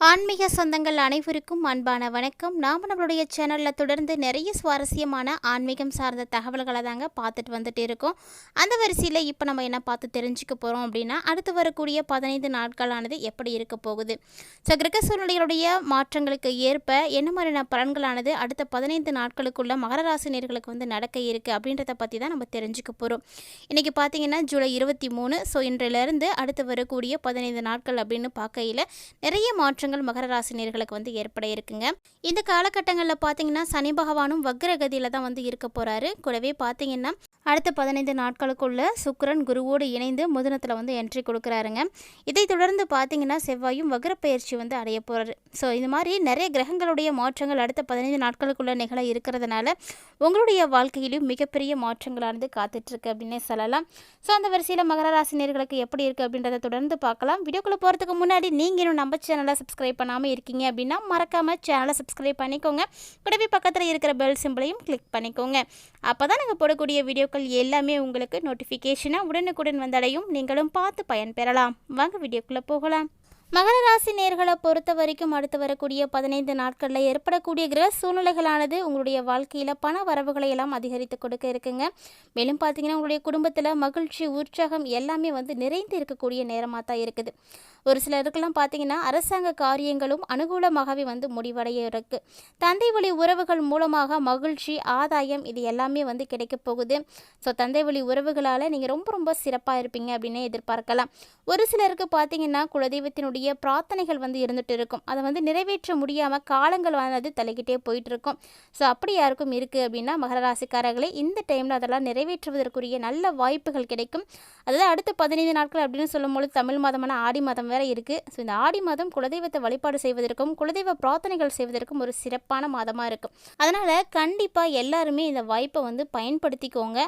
ஆன்மீக சொந்தங்கள் அனைவருக்கும் அன்பான வணக்கம். நாம் நம்மளுடைய சேனலில் தொடர்ந்து நிறைய சுவாரஸ்யமான ஆன்மீகம் சார்ந்த தகவல்களை தாங்க பார்த்துட்டு வந்துட்டு இருக்கோம். அந்த வரிசையில் இப்போ நம்ம என்ன பார்த்து தெரிஞ்சுக்க போகிறோம் அப்படின்னா அடுத்து வரக்கூடிய பதினைந்து நாட்களானது எப்படி இருக்க போகுது? ஸோ கிரக சூழ்நிலைகளுடைய மாற்றங்களுக்கு ஏற்ப என்ன மாதிரியான பலன்களானது அடுத்த பதினைந்து நாட்களுக்குள்ள மகர ராசி நேர்களுக்கு வந்து நடக்க இருக்குது அப்படின்றத பற்றி தான் நம்ம தெரிஞ்சுக்க போகிறோம் இன்றைக்கி பார்த்தீங்கன்னா ஜூலை இருபத்தி மூணு. ஸோ இன்றிலிருந்து அடுத்து வரக்கூடிய பதினைந்து நாட்கள் அப்படின்னு பார்க்கையில் நிறைய மாற்றம் மாற்றங்கள் மகர ராசினியர்களுக்கு வந்து ஏற்பட இருக்குங்க. இந்த காலகட்டங்களில் பார்த்தீங்கன்னா சனி பகவானும் வக்ரகதியில் தான் வந்து இருக்க போகிறாரு கூடவே பார்த்தீங்கன்னா அடுத்த பதினைந்து நாட்களுக்குள்ள சுக்கரன் குருவோடு இணைந்து முதனத்தில் வந்து என்ட்ரி கொடுக்குறாருங்க. இதை தொடர்ந்து பார்த்தீங்கன்னா செவ்வாயும் வகரப்பயிற்சி வந்து அடைய போகிறாரு ஸோ இது மாதிரி நிறைய கிரகங்களுடைய மாற்றங்கள் அடுத்த பதினைந்து நாட்களுக்குள்ள நிகழ இருக்கிறதுனால உங்களுடைய வாழ்க்கையிலும் மிகப்பெரிய மாற்றங்களானது காத்துட்ருக்கு அப்படின்னே சொல்லலாம். ஸோ அந்த வரிசையில் மகர ராசினியர்களுக்கு எப்படி இருக்குது அப்படின்றத தொடர்ந்து பார்க்கலாம். வீடியோக்குள்ளே போகிறதுக்கு முன்னாடி நீங்கள் இன்னும் நம்ம சேனலை சப்ஸ்கிரைப் பண்ணாமல் இருக்கீங்க அப்படின்னா மறக்காமல் சேனலை சப்ஸ்கிரைப் பண்ணிக்கோங்க. கூடவே பக்கத்தில் இருக்கிற பெல் சிம்பிளையும் கிளிக் பண்ணிக்கோங்க. அப்போ தான் நாங்கள் போடக்கூடிய வீடியோக்கள் எல்லாமே உங்களுக்கு நோட்டிஃபிகேஷனாக உடனுக்குடன் வந்தடையும். நீங்களும் பார்த்து பயன்பெறலாம் வாங்க வீடியோக்குள்ளே போகலாம். மகர ராசி நேர்களை பொறுத்த வரைக்கும் அடுத்து வரக்கூடிய பதினைந்து நாட்களில் ஏற்படக்கூடிய கிரக சூழ்நிலைகளானது உங்களுடைய வாழ்க்கையில் பண வரவுகளை எல்லாம் அதிகரித்து கொடுக்க இருக்குங்க. மேலும் பார்த்தீங்கன்னா உங்களுடைய குடும்பத்தில் மகிழ்ச்சி உற்சாகம் எல்லாமே வந்து நிறைந்து இருக்கக்கூடிய நேரமாக தான் இருக்குது. ஒரு சிலருக்கெல்லாம் பார்த்தீங்கன்னா அரசாங்க காரியங்களும் அனுகூலமாகவே வந்து முடிவடைய இருக்கு. தந்தை வழி உறவுகள் மூலமாக மகிழ்ச்சி ஆதாயம் இது எல்லாமே வந்து கிடைக்க போகுது. ஸோ தந்தை வழி உறவுகளால் நீங்கள் ரொம்ப ரொம்ப சிறப்பாக இருப்பீங்க அப்படின்னு எதிர்பார்க்கலாம். ஒரு சிலருக்கு பார்த்தீங்கன்னா குலதெய்வத்தினுடைய பிரார்த்தனைகள் வந்து இருந்துட்டு இருக்கும். அதை வந்து நிறைவேற்ற முடியாமல் காலங்கள் வந்து தலைக்கிட்டே போயிட்டு இருக்கும். ஸோ அப்படி யாருக்கும் இருக்குது அப்படின்னா மகர ராசிக்காரர்களே இந்த டைமில் அதெல்லாம் நிறைவேற்றுவதற்குரிய நல்ல வாய்ப்புகள் கிடைக்கும். அதாவது அடுத்த பதினைந்து நாட்கள் அப்படின்னு சொல்லும்போது தமிழ் மாதமான ஆடி மாதம் வேறு இருக்குது ஸோ இந்த ஆடி மாதம் குலதெய்வத்தை வழிபாடு செய்வதற்கும் குலதெய்வ பிரார்த்தனைகள் செய்வதற்கும் ஒரு சிறப்பான மாதமாக இருக்கும் அதனால் கண்டிப்பாக எல்லாருமே இந்த வாய்ப்பை வந்து பயன்படுத்திக்கோங்க.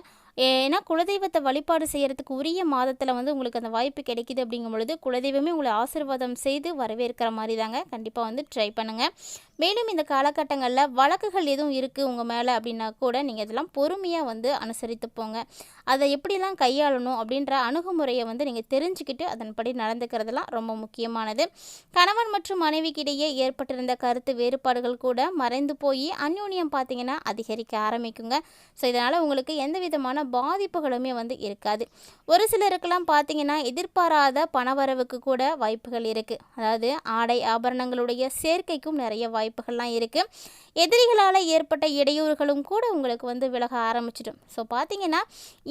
ஏன்னா குலதெய்வத்தை வழிபாடு செய்கிறதுக்கு உரிய மாதத்தில் வந்து உங்களுக்கு அந்த வாய்ப்பு கிடைக்கிது அப்படிங்கும் பொழுது குலதெய்வமே உங்களை ஆசீர்வாதம் செய்து வரவேற்கிற மாதிரி தாங்க கண்டிப்பாக வந்து ட்ரை பண்ணுங்கள் மேலும் இந்த காலகட்டங்களில் வழக்குகள் எதுவும் இருக்குது உங்கள் மேலே அப்படின்னா கூட நீங்கள் இதெல்லாம் பொறுமையாக வந்து அனுசரித்து போங்க. அதை எப்படிலாம் கையாளணும் அப்படின்ற அணுகுமுறையை வந்து நீங்கள் தெரிஞ்சுக்கிட்டு அதன்படி நடந்துக்கிறதுலாம் ரொம்ப முக்கியமானது. கணவன் மற்றும் மனைவிக்கிடையே ஏற்பட்டிருந்த கருத்து வேறுபாடுகள் கூட மறைந்து போய் அந்யோன்யம் பார்த்தீங்கன்னா அதிகரிக்க ஆரம்பிக்குங்க. ஸோ இதனால் உங்களுக்கு எந்த விதமான பாதிப்புகளுமே வந்து இருக்காது. ஒரு சிலருக்கெல்லாம் பார்த்தீங்கன்னா எதிர்பாராத பணவரவுக்கு கூட வாய்ப்புகள் இருக்குது அதாவது ஆடை ஆபரணங்களுடைய சேர்க்கைக்கும் நிறைய வாய்ப்புகள்லாம் இருக்குது எதிரிகளால் ஏற்பட்ட இடையூறுகளும் கூட உங்களுக்கு வந்து விலக ஆரம்பிச்சிடும். ஸோ பார்த்தீங்கன்னா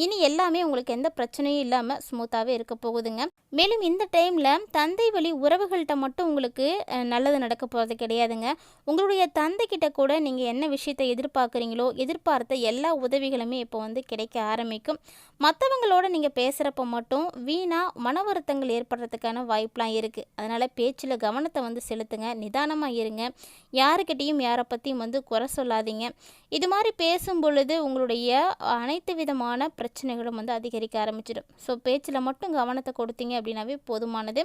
இனி எல்லாமே உங்களுக்கு எந்த பிரச்சனையும் இல்லாமல் ஸ்மூத்தாகவே இருக்க போகுதுங்க. மேலும் இந்த டைமில் தந்தை வழி உறவுகள்கிட்ட மட்டும் உங்களுக்கு நல்லது நடக்க போகிறது கிடையாதுங்க. உங்களுடைய தந்தைக்கிட்ட கூட நீங்கள் என்ன விஷயத்தை எதிர்பார்க்குறீங்களோ எதிர்பார்த்த எல்லா உதவிகளுமே இப்போ வந்து கிடைக்க ஆரம்பிக்கும். மற்றவங்களோட நீங்கள் பேசுகிறப்ப மட்டும் வீணாக மன வருத்தங்கள் ஏற்படுறதுக்கான வாய்ப்பெலாம் இருக்குது அதனால் பேச்சில் கவனத்தை வந்து செலுத்துங்க. நிதானமாக இருங்க. யாருக்கிட்டேயும் யாரை பற்றியும் வந்து குறை சொல்லாதீங்க. இது மாதிரி பேசும் பொழுது உங்களுடைய அனைத்து விதமான பிரச்சனைகளும் வந்து அதிகரிக்க ஆரம்பிச்சிடும். ஸோ பேச்சில் மட்டும் கவனத்தை கொடுத்தீங்க அப்படின்னாவே போதுமானது.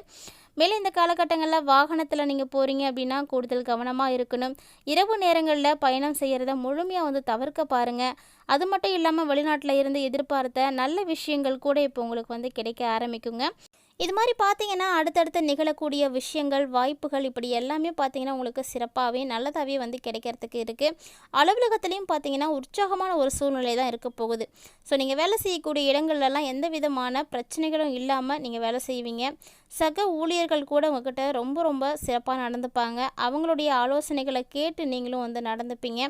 மேலே இந்த காலகட்டங்களில் வாகனத்தில் நீங்கள் போகிறீங்க அப்படின்னா கூடுதல் கவனமாக இருக்கணும். இரவு நேரங்களில் பயணம் செய்கிறத முழுமையாக வந்து தவிர்க்க பாருங்கள் அது மட்டும் இல்லாமல் வெளிநாட்டில் இருந்து எதிர்பார்த்த நல்ல விஷயங்கள் கூட இப்போ உங்களுக்கு வந்து கிடைக்க ஆரம்பிக்குங்க. இது மாதிரி பார்த்தீங்கன்னா அடுத்தடுத்து நிகழக்கூடிய விஷயங்கள் வாய்ப்புகள் இப்படி எல்லாமே பார்த்தீங்கன்னா உங்களுக்கு சிறப்பாகவே நல்லதாகவே வந்து கிடைக்கிறதுக்கு இருக்குது அலுவலகத்துலேயும் பார்த்தீங்கன்னா உற்சாகமான ஒரு சூழ்நிலை தான் இருக்க போகுது. ஸோ நீங்கள் வேலை செய்யக்கூடிய இடங்கள்லாம் எந்த விதமான பிரச்சனைகளும் இல்லாமல் நீங்கள் வேலை செய்வீங்க. சக ஊழியர்கள் கூட உங்ககிட்ட ரொம்ப ரொம்ப சிறப்பாக நடந்துப்பாங்க. அவங்களுடைய ஆலோசனைகளை கேட்டு நீங்களும் வந்து நடந்துப்பீங்க.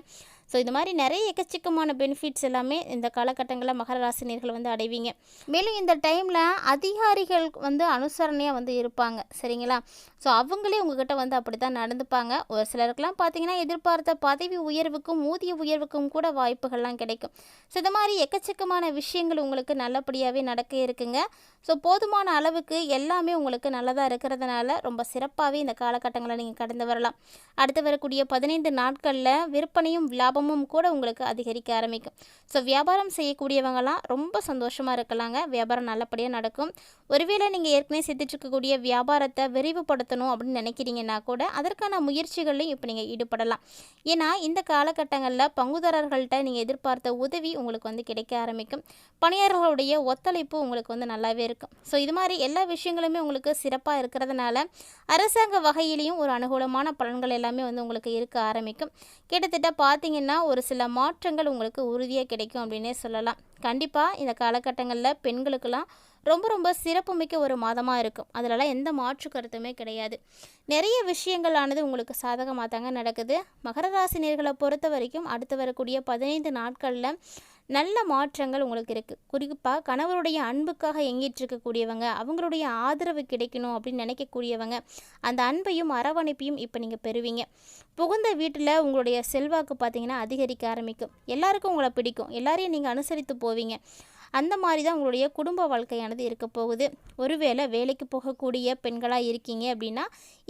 ஸோ இது மாதிரி நிறைய எக்கச்சக்கமான பெனிஃபிட்ஸ் எல்லாமே இந்த காலகட்டங்களில் மகர ராசினியர்கள் வந்து அடைவீங்க. மேலும் இந்த டைமில் அதிகாரிகள் வந்து அனுசரணையாக வந்து இருப்பாங்க. சரிங்களா? ஸோ அவங்களே உங்ககிட்ட வந்து அப்படி தான் நடந்துப்பாங்க. ஒரு சிலருக்கெல்லாம் பார்த்தீங்கன்னா எதிர்பார்த்த பதவி உயர்வுக்கும் ஊதிய உயர்வுக்கும் கூட வாய்ப்புகள்லாம் கிடைக்கும். ஸோ இது மாதிரி எக்கச்சக்கமான விஷயங்கள் உங்களுக்கு நல்லபடியாகவே நடக்க இருக்குங்க. ஸோ போதுமான அளவுக்கு எல்லாமே உங்களுக்கு நல்லதாக இருக்கிறதுனால ரொம்ப சிறப்பாகவே இந்த காலகட்டங்களை நீங்கள் கடந்து வரலாம். அடுத்து வரக்கூடிய பதினைந்து நாட்களில் விற்பனையும் லாபம் லாபமும் கூட உங்களுக்கு அதிகரிக்க ஆரம்பிக்கும். ஸோ வியாபாரம் செய்யக்கூடியவங்கலாம் ரொம்ப சந்தோஷமாக இருக்கலாங்க. வியாபாரம் நல்லபடியாக நடக்கும். ஒருவேளை நீங்கள் ஏற்கனவே சித்திச்சிருக்கக்கூடிய இருக்கக்கூடிய வியாபாரத்தை விரிவுபடுத்தணும் அப்படின்னு நினைக்கிறீங்கன்னா கூட அதற்கான முயற்சிகளையும் இப்போ நீங்கள் ஈடுபடலாம். ஏன்னா இந்த காலகட்டங்களில் பங்குதாரர்கள்ட்ட நீங்கள் எதிர்பார்த்த உதவி உங்களுக்கு வந்து கிடைக்க ஆரம்பிக்கும். பணியாளர்களுடைய ஒத்துழைப்பு உங்களுக்கு வந்து நல்லாவே இருக்கும். ஸோ இது மாதிரி எல்லா விஷயங்களுமே உங்களுக்கு சிறப்பாக இருக்கிறதுனால அரசாங்க வகையிலையும் ஒரு அனுகூலமான பலன்கள் எல்லாமே வந்து உங்களுக்கு இருக்க ஆரம்பிக்கும். கிட்டத்தட்ட பார்த்தீங்கன்னா ஒரு சில மாற்றங்கள் உங்களுக்கு உறுதியாக கிடைக்கும் அப்படின்னே சொல்லலாம். கண்டிப்பாக இந்த காலகட்டங்களில் பெண்களுக்கெல்லாம் ரொம்ப ரொம்ப சிறப்புமிக்க ஒரு மாதமாக இருக்கும். அதிலலாம் எந்த மாற்று கருத்துமே கிடையாது. நிறைய விஷயங்களானது உங்களுக்கு சாதகமாக தாங்க நடக்குது. மகர ராசினியர்களை பொறுத்த வரைக்கும் அடுத்து வரக்கூடிய பதினைந்து நாட்களில் நல்ல மாற்றங்கள் உங்களுக்கு இருக்குது குறிப்பாக கணவருடைய அன்புக்காக எங்கிட்டிருக்கக்கூடியவங்க அவங்களுடைய ஆதரவு கிடைக்கணும் அப்படின்னு நினைக்கக்கூடியவங்க அந்த அன்பையும் அரவணைப்பையும் இப்போ நீங்கள் பெறுவீங்க. புகுந்த வீட்டில் உங்களுடைய செல்வாக்கு பார்த்தீங்கன்னா அதிகரிக்க ஆரம்பிக்கும். எல்லாருக்கும் உங்களை பிடிக்கும். எல்லாரையும் நீங்கள் அனுசரித்து போவீங்க. அந்த மாதிரி தான் உங்களுடைய குடும்ப வாழ்க்கையானது இருக்க போகுது. ஒருவேளை வேலைக்கு போகக்கூடிய பெண்களாக இருக்கீங்க அப்படின்னா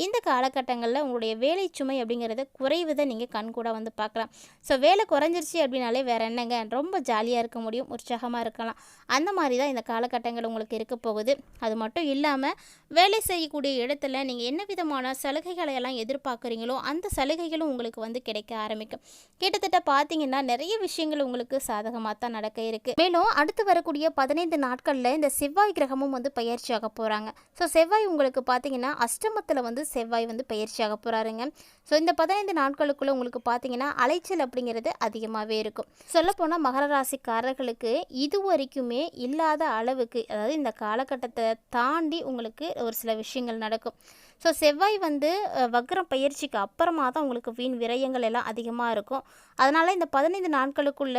இந்த காலகட்டங்களில் உங்களுடைய வேலை சுமை அப்படிங்கிறத குறைவதை நீங்கள் கண்கூட வந்து பார்க்கலாம். ஸோ வேலை குறைஞ்சிருச்சு அப்படின்னாலே வேறு என்னங்க? ரொம்ப ஜாலியாக இருக்க முடியும் உற்சாகமாக இருக்கலாம். அந்த மாதிரி தான் இந்த காலகட்டங்கள் உங்களுக்கு இருக்க போகுது. அது மட்டும் இல்லாமல் வேலை செய்யக்கூடிய இடத்துல நீங்கள் என்ன விதமான சலுகைகளை எல்லாம் எதிர்பார்க்குறீங்களோ அந்த சலுகைகளும் உங்களுக்கு வந்து கிடைக்க ஆரம்பிக்கும். கிட்டத்தட்ட பார்த்தீங்கன்னா நிறைய விஷயங்கள் உங்களுக்கு சாதகமாக தான் நடக்க இருக்குது மேலும் அடுத்து வரக்கூடிய பதினைந்து நாட்களில் இந்த செவ்வாய் கிரகமும் வந்து பயிற்சியாக போகிறாங்க ஸோ செவ்வாய் உங்களுக்கு பார்த்தீங்கன்னா அஷ்டமத்தில் வந்து செவ்வாய் வந்து பயிற்சியாக போகிறாருங்க ஸோ இந்த பதினைந்து நாட்களுக்குள்ளே உங்களுக்கு பார்த்தீங்கன்னா அலைச்சல் அப்படிங்கிறது அதிகமாகவே இருக்கும். சொல்லப்போனால் மகர ராசிக்காரர்களுக்கு இது வரைக்குமே இல்லாத அளவுக்கு அதாவது இந்த காலகட்டத்தை தாண்டி உங்களுக்கு ஒரு சில விஷயங்கள் நடக்கும். ஸோ செவ்வாய் வந்து வக்ரம் பயிற்சிக்கு அப்புறமா தான் உங்களுக்கு வீண் விரயங்கள் எல்லாம் அதிகமாக இருக்கும். அதனால் இந்த பதினைந்து நாட்களுக்குள்ள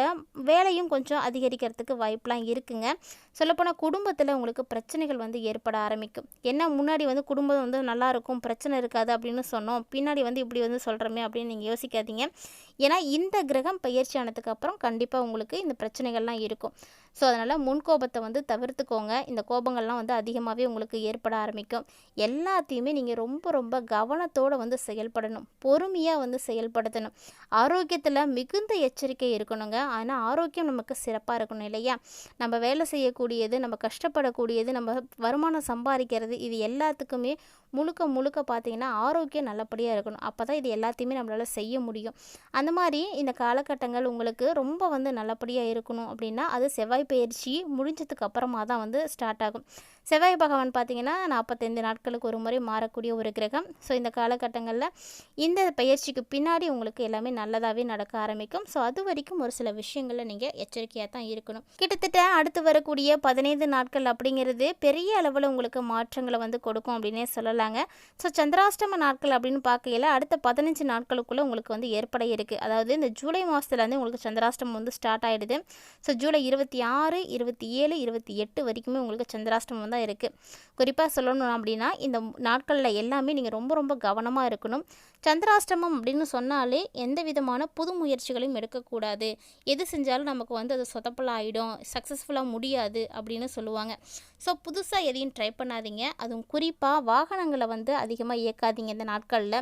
வேலையும் கொஞ்சம் அதிகரிக்கிறதுக்கு வாய்ப்பெலாம் இருக்குங்க. சொல்லப்போனால் குடும்பத்தில் உங்களுக்கு பிரச்சனைகள் வந்து ஏற்பட ஆரம்பிக்கும். என்ன முன்னாடி வந்து குடும்பம் வந்து நல்லாயிருக்கும் பிரச்சனை இருக்காது அப்படின்னு சொன்னோம். பின்னாடி வந்து இப்படி வந்து சொல்கிறோமே அப்படின்னு நீங்கள் யோசிக்காதீங்க. ஏன்னா இந்த கிரகம் பயிற்சி ஆனதுக்கு அப்புறம் கண்டிப்பாக உங்களுக்கு இந்த பிரச்சனைகள்லாம் இருக்கும். ஸோ அதனால் முன்கோபத்தை வந்து தவிர்த்துக்கோங்க. இந்த கோபங்கள்லாம் வந்து அதிகமாகவே உங்களுக்கு ஏற்பட ஆரம்பிக்கும். எல்லாத்தையுமே நீங்கள் ரொம்ப ரொம்ப கவனத்தோடு வந்து செயல்படணும். பொறுமையாக வந்து செயல்படுத்தணும். ஆரோக்கியத்தில் மிகுந்த எச்சரிக்கை இருக்கணுங்க. ஆனால் ஆரோக்கியம் நமக்கு சிறப்பாக இருக்கணும் இல்லையா? நம்ம வேலை செய்யக்கூடியது நம்ம கஷ்டப்படக்கூடியது நம்ம வருமானம் சம்பாதிக்கிறது இது எல்லாத்துக்குமே முழுக்க முழுக்க பார்த்தீங்கன்னா ஆரோக்கியம் நல்லபடியாக இருக்கணும். அப்போ தான் இது எல்லாத்தையுமே நம்மளால் செய்ய முடியும். அந்த மாதிரி இந்த காலகட்டங்கள் உங்களுக்கு ரொம்ப வந்து நல்லபடியாக இருக்கணும் அப்படின்னா அது செவ்வாய் பயிற்சி முடிஞ்சதுக்கு அப்புறமா தான் வந்து ஸ்டார்ட் ஆகும். செவ்வாய் பகவான் பார்த்திங்கன்னா நாற்பத்தைந்து நாட்களுக்கு ஒரு முறை மாறக்கூடிய ஒரு கிரகம். ஸோ இந்த காலகட்டங்களில் இந்த பயிற்சிக்கு பின்னாடி உங்களுக்கு எல்லாமே நல்லதாகவே நடக்க ஆரம்பிக்கும். ஸோ அது வரைக்கும் ஒரு சில விஷயங்களில் நீங்கள் எச்சரிக்கையாக தான் இருக்கணும். கிட்டத்தட்ட அடுத்து வரக்கூடிய பதினைந்து நாட்கள் அப்படிங்கிறது பெரிய அளவில் உங்களுக்கு மாற்றங்களை வந்து கொடுக்கும் அப்படின்னே சொல்லலாங்க. ஸோ சந்திராஷ்டம நாட்கள் அப்படின்னு பார்க்கையில அடுத்த பதினஞ்சு நாட்களுக்குள்ளே உங்களுக்கு வந்து ஏற்பட இருக்குது அதாவது இந்த ஜூலை மாதத்துலேருந்து உங்களுக்கு சந்திராஷ்டமம் வந்து ஸ்டார்ட் ஆகிடுது ஸோ ஜூலை இருபத்தி ஆறு இருபத்தி ஏழு இருபத்தி எட்டு வரைக்குமே உங்களுக்கு சந்திராஷ்டமம் தான் இருக்குது குறிப்பாக சொல்லணும் அப்படின்னா இந்த நாட்களில் எல்லாமே நீங்கள் ரொம்ப ரொம்ப கவனமாக இருக்கணும். சந்திராஷ்டமம் அப்படின்னு சொன்னாலே எந்த விதமான புது முயற்சிகளையும் எடுக்கக்கூடாது எது செஞ்சாலும் நமக்கு வந்து அது சொதப்பலாக ஆகிடும் சக்ஸஸ்ஃபுல்லாக முடியாது அப்படின்னு சொல்லுவாங்க. ஸோ புதுசாக எதையும் ட்ரை பண்ணாதீங்க. அதுவும் குறிப்பாக வாகனங்களை வந்து அதிகமாக இயக்காதீங்க இந்த நாட்களில்.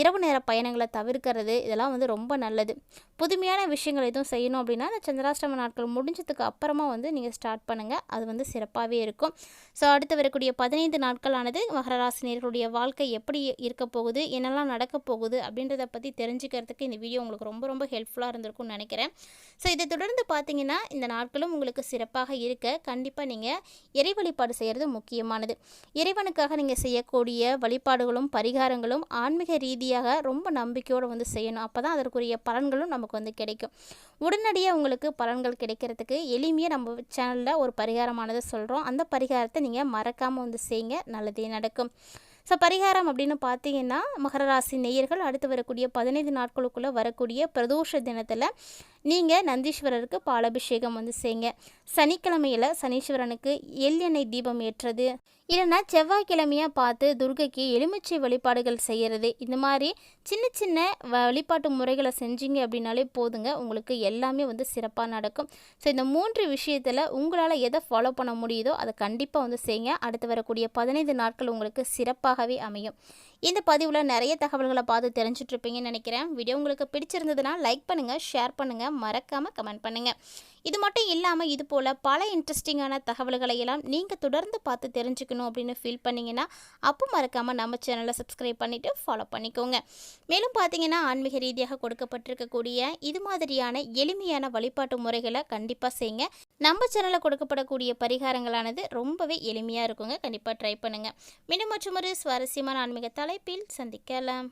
இரவு நேர பயணங்களை தவிர்க்கிறது இதெல்லாம் வந்து ரொம்ப நல்லது. புதுமையான விஷயங்கள் எதுவும் செய்யணும் அப்படின்னா அந்த சந்திராஷ்டம நாட்கள் முடிஞ்சதுக்கு அப்புறமா வந்து நீங்கள் ஸ்டார்ட் பண்ணுங்கள் அது வந்து சிறப்பாகவே இருக்கும். ஸோ அடுத்து வரக்கூடிய பதினைந்து நாட்களானது மகர ராசினியர்களுடைய வாழ்க்கை எப்படி இருக்க போகுது என்னெல்லாம் நடக்க போகுது அப்படின்றத பற்றி தெரிஞ்சுக்கிறதுக்கு இந்த வீடியோ உங்களுக்கு ரொம்ப ரொம்ப ஹெல்ப்ஃபுல்லாக இருந்திருக்கும்னு நினைக்கிறேன். ஸோ இதை தொடர்ந்து பார்த்தீங்கன்னா இந்த நாட்களும் உங்களுக்கு சிறப்பாக இருக்க கண்டிப்பாக நீங்கள் இறை வழிபாடு செய்கிறது முக்கியமானது. இறைவனுக்காக நீங்கள் செய்யக்கூடிய வழிபாடுகளும் பரிகாரங்களும் ஆன்மீக ரீதியாக ரொம்ப நம்பிக்கையோடு வந்து செய்யணும். அப்போ தான் அதற்குரிய பலன்களும் நமக்கு வந்து கிடைக்கும். உடனடியாக உங்களுக்கு பலன்கள் கிடைக்கிறதுக்கு எளிமையாக நம்ம சேனலில் ஒரு பரிகாரமானதை சொல்கிறோம் அந்த பரிகாரத்தை நீங்கள் மறக்காமல் வந்து செய்யுங்க. நல்லதே நடக்கும். ஸோ பரிகாரம் அப்படின்னு பார்த்தீங்கன்னா மகர ராசி நேயர்கள் அடுத்து வரக்கூடிய பதினைந்து நாட்களுக்குள்ளே வரக்கூடிய பிரதோஷ தினத்தில் நீங்கள் நந்தீஸ்வரருக்கு பாலபிஷேகம் வந்து செய்யுங்க. சனிக்கிழமையில் சனீஸ்வரனுக்கு எள்ளெண்ணெய் தீபம் ஏற்றுறது இல்லைன்னா செவ்வாய்க்கிழமையாக பார்த்து துர்கைக்கு எலுமிச்சை வழிபாடுகள் செய்கிறது இந்த மாதிரி சின்ன சின்ன வழிபாட்டு முறைகளை செஞ்சீங்க அப்படின்னாலே போதுங்க. உங்களுக்கு எல்லாமே வந்து சிறப்பாக நடக்கும். ஸோ இந்த மூன்று விஷயத்தில் உங்களால் எதை ஃபாலோ பண்ண முடியுதோ அதை கண்டிப்பாக வந்து செய்யுங்க. அடுத்து வரக்கூடிய பதினைந்து நாட்கள் உங்களுக்கு சிறப்பாகவே அமையும். இந்த பதிவில் நிறைய தகவல்களை பார்த்து தெரிஞ்சிட்ருப்பீங்கன்னு நினைக்கிறேன். வீடியோ உங்களுக்கு பிடிச்சிருந்ததுன்னா லைக் பண்ணுங்கள் ஷேர் பண்ணுங்கள் மறக்காமல் கமெண்ட் பண்ணுங்கள் இது மட்டும் இல்லாமல் இது போல் பல இன்ட்ரெஸ்டிங்கான தகவல்களை எல்லாம் நீங்கள் தொடர்ந்து பார்த்து தெரிஞ்சுக்கணும் அப்படின்னு ஃபீல் பண்ணிங்கன்னா அப்போ மறக்காமல் நம்ம சேனலை சப்ஸ்கிரைப் பண்ணிவிட்டு ஃபாலோ பண்ணிக்கோங்க. மேலும் பார்த்தீங்கன்னா ஆன்மீக ரீதியாக கொடுக்கப்பட்டிருக்கக்கூடிய இது மாதிரியான எளிமையான வழிபாட்டு முறைகளை கண்டிப்பாக செய்யுங்க. நம்ம சேனலில் கொடுக்கப்படக்கூடிய பரிகாரங்களானது ரொம்பவே எளிமையாக இருக்குங்க. கண்டிப்பாக ட்ரை பண்ணுங்கள் மீண்டும் மற்றும் ஒரு சுவாரஸ்யமான ஆன்மீகத்தால் தலைப்பில் சந்திக்கலாம்.